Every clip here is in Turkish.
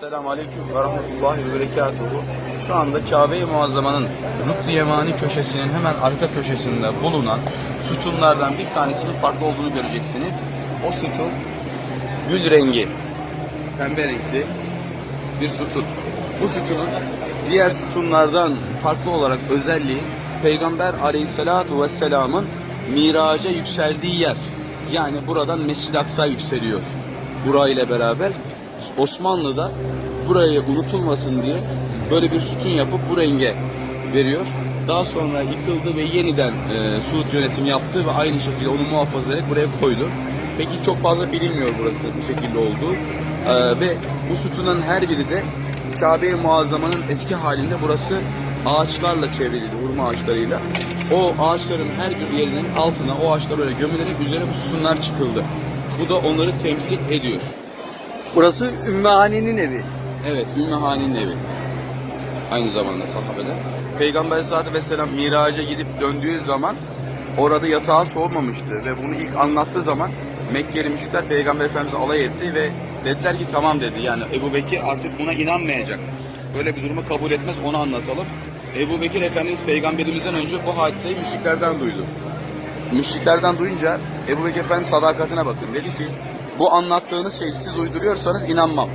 Selamun Aleyküm ve Rahmetullahi ve Berekatuhu. Şu anda Kabe-i Muazzama'nın Rukn-i Yemani köşesinin hemen arka köşesinde bulunan sütunlardan bir tanesinin farklı olduğunu göreceksiniz. O sütun gül rengi, pembe renkli bir sütun. Bu sütunun diğer sütunlardan farklı olarak özelliği Peygamber Aleyhisselatü Vesselam'ın miraca yükseldiği yer. Yani buradan Mescid-i Aksa yükseliyor. Burayla beraber Osmanlı'da burayı unutulmasın diye böyle bir sütun yapıp bu renge veriyor. Daha sonra yıkıldı ve yeniden e, Suud yönetimi yaptı ve aynı şekilde onu muhafaza ederek buraya koydu. Peki çok fazla bilinmiyor burası bu şekilde olduğu. E, ve bu sütunun her biri de Kabe-i Muazzama'nın eski halinde burası ağaçlarla çevriliydi, hurma ağaçlarıyla. O ağaçların her bir yerinin altına o ağaçlar öyle gömülerek üzerine bu sütunlar çıkıldı. Bu da onları temsil ediyor. Burası Ümmühane'nin evi. Evet, Ümmühane'nin evi. Aynı zamanda sahabede. Peygamber Aleyhisselatü Vesselam miraca gidip döndüğü zaman orada yatağı soğumamıştı ve bunu ilk anlattığı zaman Mekkeli müşrikler Peygamber Efendimiz'e alay etti ve dediler ki tamam dedi. Yani Ebu Bekir artık buna inanmayacak. Böyle bir durumu kabul etmez onu anlatalım. Ebu Bekir Efendimiz peygamberimizden önce bu hadiseyi müşriklerden duydu. Müşriklerden duyunca Ebu Bekir Efendimiz sadakatine bakın. Dedi ki bu anlattığınız şeyi siz uyduruyorsanız inanmam.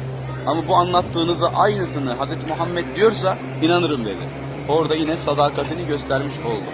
Ama bu anlattığınızı aynısını Hazreti Muhammed diyorsa inanırım dedi. Orada yine sadakatini göstermiş oldu.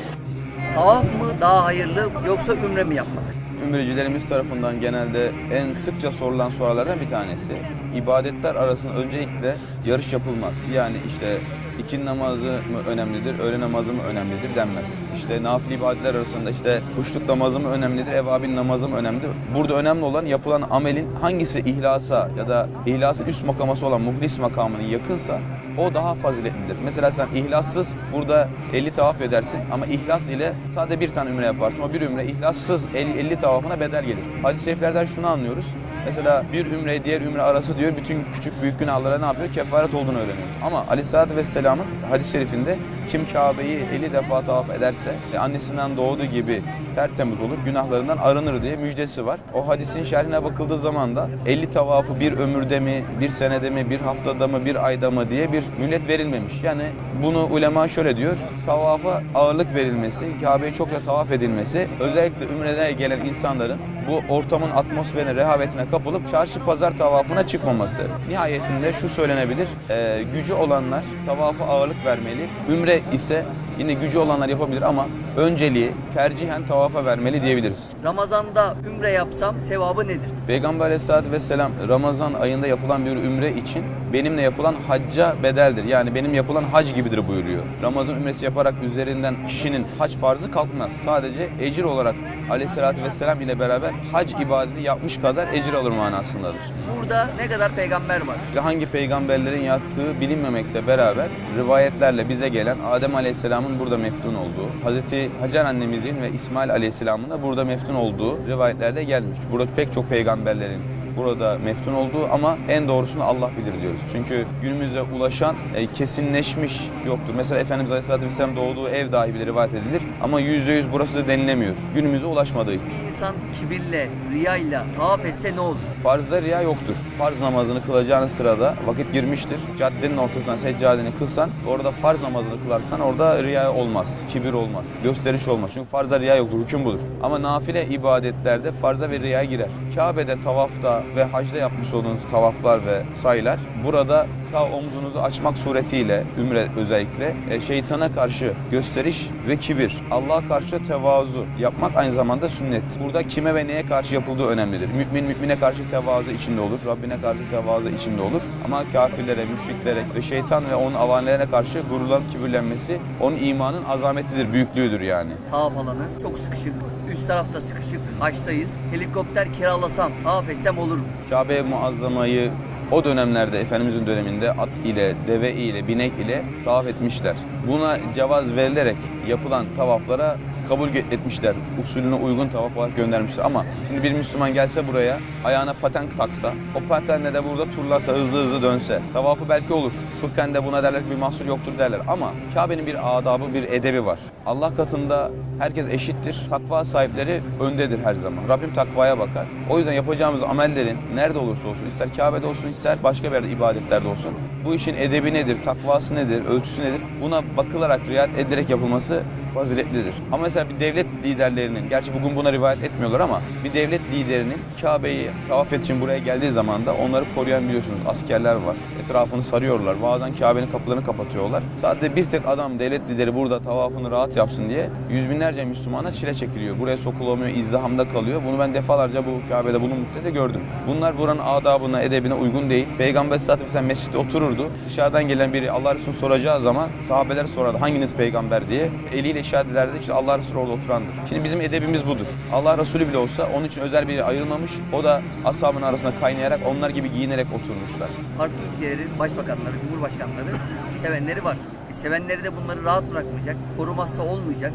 Tavaf mı daha hayırlı yoksa ümre mi yapmak? Ümrecilerimiz tarafından genelde en sıkça sorulan sorulardan bir tanesi. İbadetler arasında öncelikle yarış yapılmaz. Yani işte ikindi namazı mı önemlidir, öğle namazı mı önemlidir denmez. İşte nafile ibadetler arasında işte kuşluk namazı mı önemlidir, evabin namazı mı önemlidir. Burada önemli olan yapılan amelin hangisi ihlasa ya da ihlasın üst makaması olan muhlis makamının yakınsa o daha faziletlidir. Mesela sen ihlassız burada 50 tavaf edersin ama ihlas ile sadece bir tane ümre yaparsın. O bir ümre ihlassız 50, 50 tavafına bedel gelir. Hadis-i şeriflerden şunu anlıyoruz. Mesela bir ümre diğer ümre arası diyor bütün küçük büyük günahlara ne yapıyor? Kefaret olduğunu öğreniyor. Ama Aleyhisselatü Vesselam'ın hadis-i şerifinde kim Kabe'yi 50 defa tavaf ederse ve annesinden doğduğu gibi tertemiz olur, günahlarından arınır diye müjdesi var. O hadisin şerhine bakıldığı zaman da 50 tavafı bir ömürde mi, bir senede mi, bir haftada mı, bir ayda mı diye bir mühlet verilmemiş. Yani bunu ulema şöyle diyor, tavafa ağırlık verilmesi, Kabe'ye çokça tavaf edilmesi, özellikle ümrede gelen insanların bu ortamın atmosferine, rehavetine kapılıp çarşı pazar tavafına çıkmaması. Nihayetinde şu söylenebilir, e, gücü olanlar tavafa ağırlık vermeli. Ümre ise yine gücü olanlar yapabilir ama önceliği tercihen tavafa vermeli diyebiliriz. Ramazanda ümre yapsam sevabı nedir? Peygamber aleyhissalatü vesselam Ramazan ayında yapılan bir ümre için benimle yapılan hacca bedeldir. Yani benim yapılan hac gibidir buyuruyor. Ramazan ümresi yaparak üzerinden kişinin hac farzı kalkmaz. Sadece ecir olarak aleyhissalatü vesselam ile beraber hac ibadeti yapmış kadar ecir alır manasındadır. Burada ne kadar peygamber var? Ve hangi peygamberlerin yattığı bilinmemekle beraber rivayetlerle bize gelen Adem Aleyhisselam'ın burada meftun olduğu, Hazreti Hacer annemizin ve İsmail Aleyhisselam'ın da burada meftun olduğu rivayetlerde gelmiş. Burada pek çok peygamberlerin burada meftun olduğu ama en doğrusunu Allah bilir diyoruz. Çünkü günümüze ulaşan e, kesinleşmiş yoktur. Mesela Efendimiz Aleyhisselatü Vesselam doğduğu ev dahi bile rivayet edilir ama yüzde yüz burası da denilemiyor. Günümüze ulaşmadığı için. Bir insan kibirle, riyayla tavaf etse ne olur? Farzda riya yoktur. Farz namazını kılacağın sırada vakit girmiştir. Caddenin ortasından seccadeni kılsan, orada farz namazını kılarsan orada riya olmaz. Kibir olmaz. Gösteriş olmaz. Çünkü farzda riya yoktur. Hüküm budur. Ama nafile ibadetlerde farza ve riya girer. Kabe'de tavafta ve hacda yapmış olduğunuz tavaflar ve sayılar burada sağ omzunuzu açmak suretiyle ümre özellikle e, şeytana karşı gösteriş ve kibir. Allah'a karşı tevazu yapmak aynı zamanda sünnet. Burada kime ve neye karşı yapıldığı önemlidir. Mümin mümine karşı tevazu içinde olur. Rabbine karşı tevazu içinde olur. Ama kafirlere, müşriklere ve şeytan ve onun avanelerine karşı gururlanıp kibirlenmesi onun imanın azametidir, büyüklüğüdür yani. Tavaf alanı çok sıkışık. Üst tarafta sıkışık. Haçtayız. Helikopter kiralasam tavaf etsem olur mu? Kabe muazzamayı o dönemlerde Efendimizin döneminde at ile, deve ile, binek ile tavaf etmişler. Buna cevaz verilerek yapılan tavaflara kabul etmişler. Usulüne uygun tavaf olarak göndermişler. Ama şimdi bir Müslüman gelse buraya ayağına paten taksa, o patenle de burada turlasa, hızlı hızlı dönse, tavafı belki olur. Fıkhen de buna derler ki bir mahsur yoktur derler. Ama Kabe'nin bir adabı, bir edebi var. Allah katında herkes eşittir. Takva sahipleri öndedir her zaman. Rabbim takvaya bakar. O yüzden yapacağımız amellerin nerede olursa olsun, ister Kabe'de olsun, ister başka bir yerde ibadetlerde olsun. Bu işin edebi nedir, takvası nedir, ölçüsü nedir? Buna bakılarak, riayet edilerek yapılması faziletlidir. Ama mesela bir devlet liderlerinin, gerçi bugün buna rivayet etmiyorlar ama bir devlet liderinin Kabe'yi tavaf için buraya geldiği zaman da onları koruyan biliyorsunuz askerler var. Etrafını sarıyorlar. Bazen Kabe'nin kapılarını kapatıyorlar. Sadece bir tek adam devlet lideri burada tavafını rahat yapsın diye yüz binlerce Müslümana çile çekiliyor. Buraya sokulamıyor, izdihamda kalıyor. Bunu ben defalarca bu Kabe'de bulunmakta da gördüm. Bunlar buranın adabına, edebine uygun değil. Peygamber sallallahu aleyhi mescitte otururdu. Dışarıdan gelen biri Allah Resulü soracağı zaman sahabeler sorardı hanginiz peygamber diye. Eliyle ederdi. İşte Allah Resulü orada oturandır. Şimdi bizim edebimiz budur. Allah Resulü bile olsa onun için özel biri ayrılmamış. O da ashabın arasında kaynayarak onlar gibi giyinerek oturmuşlar. Farklı ülkelerin başbakanları, cumhurbaşkanları sevenleri var. E, sevenleri de bunları rahat bırakmayacak. Korumazsa olmayacak.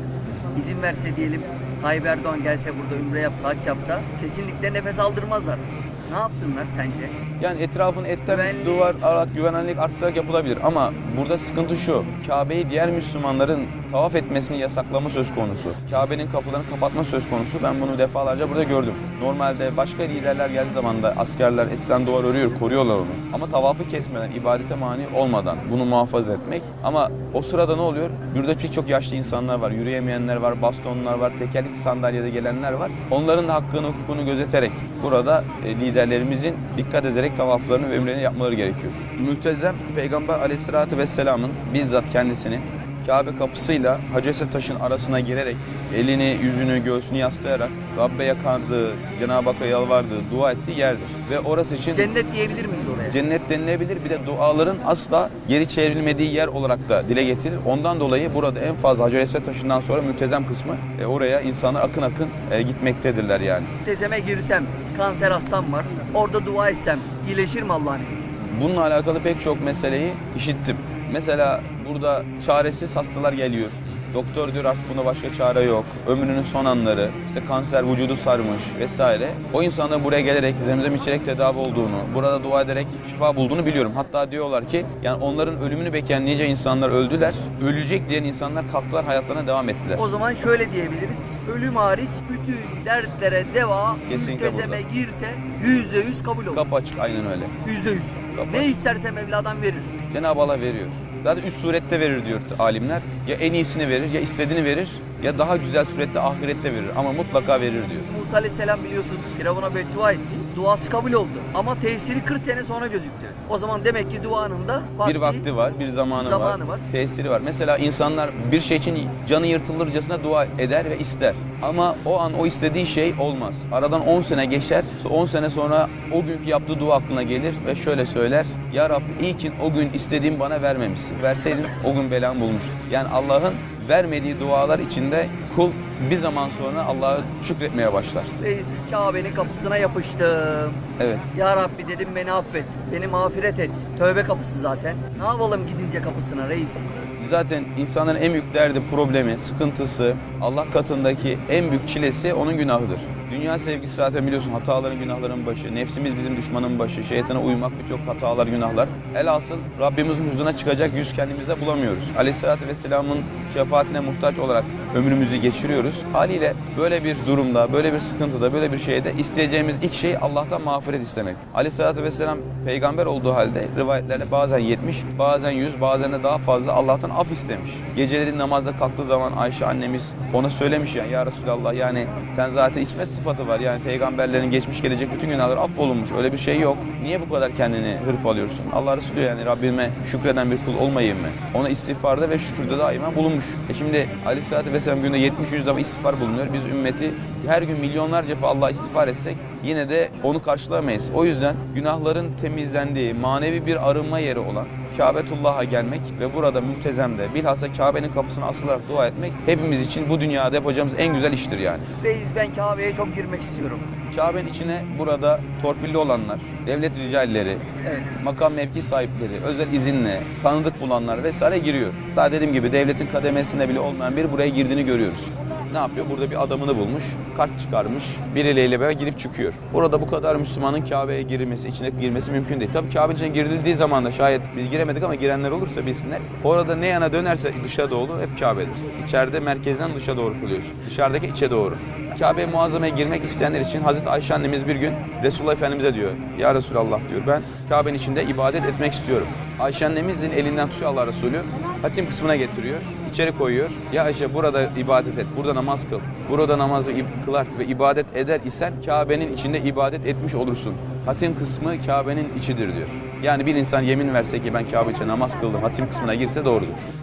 İzin verse diyelim Tayyip Erdoğan gelse burada ümre yapsa, haç yapsa kesinlikle nefes aldırmazlar. Ne yapsınlar sence? Yani etrafını etten Güvenliği- duvar ararak güvenlik arttırarak yapılabilir ama burada sıkıntı şu. Kabe'yi diğer Müslümanların tavaf etmesini yasaklama söz konusu. Kabe'nin kapılarını kapatma söz konusu. Ben bunu defalarca burada gördüm. Normalde başka liderler geldiği zaman da askerler etten duvar örüyor, koruyorlar onu. Ama tavafı kesmeden, ibadete mani olmadan bunu muhafaza etmek. Ama o sırada ne oluyor? Burada birçok yaşlı insanlar var, yürüyemeyenler var, bastonlar var, tekerlekli sandalyede gelenler var. Onların da hakkını, hukukunu gözeterek burada e, liderlerimizin dikkat ederek tavaflarını ve ümrelerini yapmaları gerekiyor. Mültezem Peygamber aleyhissalatü vesselamın bizzat kendisini Kabe kapısıyla Hacer Esved taşın arasına girerek elini, yüzünü, göğsünü yaslayarak Rabbe yakardığı, Cenab-ı Hakk'a yalvardığı, dua ettiği yerdir. Ve orası için Cennet diyebilir miyiz oraya? cennet denilebilir. Bir de duaların asla geri çevrilmediği yer olarak da dile getirilir. Ondan dolayı burada en fazla Hacer Esved taşından sonra mültezem kısmı e, oraya insanlar akın akın e, gitmektedirler yani. Tezeme girsem, kanser hastam var. Orada dua etsem iyileşir mi Allah'ın izniyle? Bununla alakalı pek çok meseleyi işittim. Mesela burada çaresiz hastalar geliyor. Doktor diyor artık buna başka çare yok. Ömrünün son anları, işte kanser vücudu sarmış vesaire. O insanların buraya gelerek zemzem içerek tedavi olduğunu, burada dua ederek şifa bulduğunu biliyorum. Hatta diyorlar ki yani onların ölümünü bekleyen nice insanlar öldüler. Ölecek diyen insanlar kalktılar hayatlarına devam ettiler. O zaman şöyle diyebiliriz. Ölüm hariç bütün dertlere deva Kesinlikle tezeme girse yüzde yüz kabul olur. Kapı açık aynen öyle. Yüzde yüz. Ne isterse Mevla'dan verir. Cenab-ı Allah veriyor. Zaten üç surette verir diyor alimler. Ya en iyisini verir, ya istediğini verir, ya daha güzel surette ahirette verir. Ama mutlaka verir diyor. Musa Aleyhisselam biliyorsun Firavun'a beddua etti. Duası kabul oldu. Ama tesiri 40 sene sonra gözüktü. O zaman demek ki duanın da Bir vakti var, bir zamanı, Zamanı var, var. tesiri var. Mesela insanlar bir şey için canı yırtılırcasına dua eder ve ister. Ama o an o istediği şey olmaz. Aradan 10 sene geçer. 10 sene sonra o günkü yaptığı dua aklına gelir ve şöyle söyler. Ya Rabbi iyi ki o gün istediğim bana vermemişsin. Verseydin o gün belamı bulmuştum. Yani Allah'ın vermediği dualar içinde kul bir zaman sonra Allah'a şükretmeye başlar. Reis Kabe'nin kapısına yapıştım. Evet. Ya Rabbi dedim beni affet. Beni mağfiret et. Tövbe kapısı zaten. Ne yapalım gidince kapısına reis? Zaten insanların en büyük derdi, problemi, sıkıntısı, Allah katındaki en büyük çilesi onun günahıdır. Dünya sevgisi zaten biliyorsun hataların, günahların başı. Nefsimiz bizim düşmanın başı. Şeytana uymak birçok hatalar, günahlar. Elhasıl Rabbimizin huzuruna çıkacak yüz kendimize bulamıyoruz. Aleyhisselatü Vesselam'ın şefaatine muhtaç olarak ömrümüzü geçiriyoruz. Haliyle böyle bir durumda, böyle bir sıkıntıda, böyle bir şeyde isteyeceğimiz ilk şey Allah'tan mağfiret istemek. Aleyhisselatü Vesselam peygamber olduğu halde rivayetlerle bazen 70, bazen 100, bazen de daha fazla Allah'tan af istemiş. Geceleri namazda kalktığı zaman Ayşe annemiz ona söylemiş yani ya Resulallah yani sen zaten ismet sıfatı var. Yani peygamberlerin geçmiş gelecek bütün günahları affolunmuş. Öyle bir şey yok. Niye bu kadar kendini hırpalıyorsun? Allah Resulü yani Rabbime şükreden bir kul olmayayım mı? Ona istiğfarda ve şükürde daima bulunmuş. E şimdi Aleyhisselatü Vesselam günde 70-100 defa istiğfar bulunuyor. Biz ümmeti her gün milyonlarca defa Allah'a istiğfar etsek yine de onu karşılayamayız. O yüzden günahların temizlendiği, manevi bir arınma yeri olan Kabetullah'a gelmek ve burada mültezemde bilhassa Kabe'nin kapısına asılarak dua etmek hepimiz için bu dünyada yapacağımız en güzel iştir yani. Reis ben Kabe'ye çok girmek istiyorum. Kabe'nin içine burada torpilli olanlar, devlet ricalleri, Evet. makam mevki sahipleri, özel izinle, tanıdık bulanlar vesaire giriyor. Daha dediğim gibi devletin kademesinde bile olmayan biri buraya girdiğini görüyoruz. Ne yapıyor? Burada bir adamını bulmuş, kart çıkarmış, bir eleyle beraber girip çıkıyor. Burada bu kadar Müslümanın Kabe'ye girmesi, içine girmesi mümkün değil. Tabii Kabe içine girildiği zaman da şayet biz giremedik ama girenler olursa bilsinler. Orada ne yana dönerse dışa doğru hep Kabe'dir. İçeride merkezden dışa doğru kılıyorsun. Dışarıdaki içe doğru. Kabe muazzamaya girmek isteyenler için Hazreti Ayşe annemiz bir gün Resulullah Efendimiz'e diyor. Ya Resulallah diyor ben Kabe'nin içinde ibadet etmek istiyorum. Ayşe annemizin elinden tutuyor Allah Resulü. Hatim kısmına getiriyor. içeri koyuyor. Ya Ayşe burada ibadet et. Burada namaz kıl. Burada namazı kılar ve ibadet eder isen Kabe'nin içinde ibadet etmiş olursun. Hatim kısmı Kabe'nin içidir diyor. Yani bir insan yemin verse ki ben Kabe için namaz kıldım. Hatim kısmına girse doğrudur.